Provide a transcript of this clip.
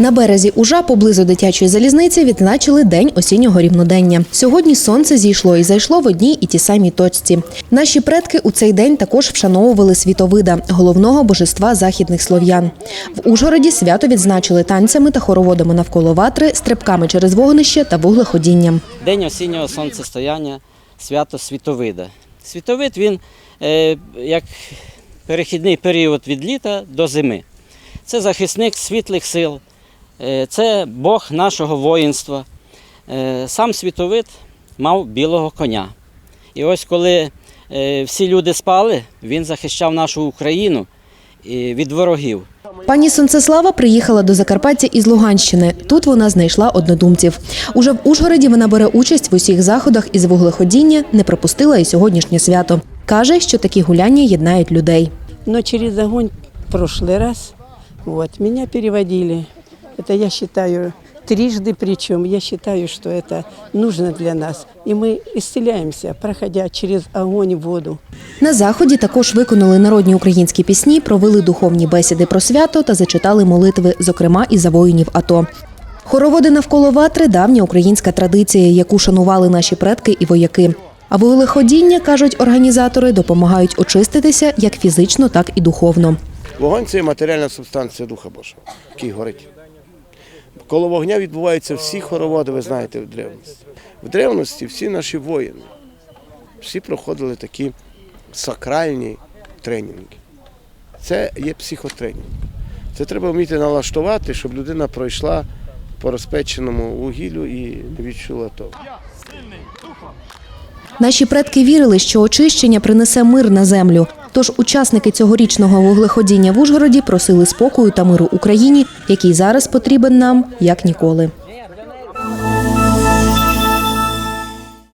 На березі Ужа поблизу дитячої залізниці відзначили День осіннього рівнодення. Сьогодні сонце зійшло і зайшло в одній і ті самій точці. Наші предки у цей день також вшановували світовида, головного божества західних слов'ян. В Ужгороді свято відзначили танцями та хороводами навколо ватри, стрибками через вогнище та вуглеходінням. День осіннього сонцестояння, свято Світовида. Світовид він е, як перехідний період від літа до зими. Це захисник світлих сил, це Бог нашого воїнства. Е, сам світовид мав білого коня. І ось коли е, всі люди спали, він захищав нашу Україну е, від ворогів. Пані Сонцеслава приїхала до Закарпаття із Луганщини. Тут вона знайшла однодумців. Уже в Ужгороді вона бере участь в усіх заходах із вуглеходіння, не пропустила і сьогоднішнє свято. Каже, що такі гуляння єднають людей. Но через огонь в раз вот, меня переводили. Это я считаю трижды причем. Я считаю, что это нужно для нас. И мы исцеляемся, проходя через огонь и воду. На заході також виконали народні українські пісні, провели духовні бесіди про свято та зачитали молитви, зокрема і за воїнів АТО. Хороводи навколо ватри давня українська традиція, яку шанували наші предки і вояки. А вуглеходіння, кажуть організатори, допомагають очиститися як фізично, так і духовно. Вогонь це матеріальна субстанція Духа Божого, який горить. Коло вогня відбуваються всі хороводи, ви знаєте, в древності. В древності всі наші воїни, всі проходили такі сакральні тренінги. Це є психотренінг. Це треба вміти налаштувати, щоб людина пройшла по розпеченому вугіллю і не відчула того. Наші предки вірили, що очищення принесе мир на землю. Тож учасники цьогорічного вуглеходіння в Ужгороді просили спокою та миру Україні, який зараз потрібен нам як ніколи.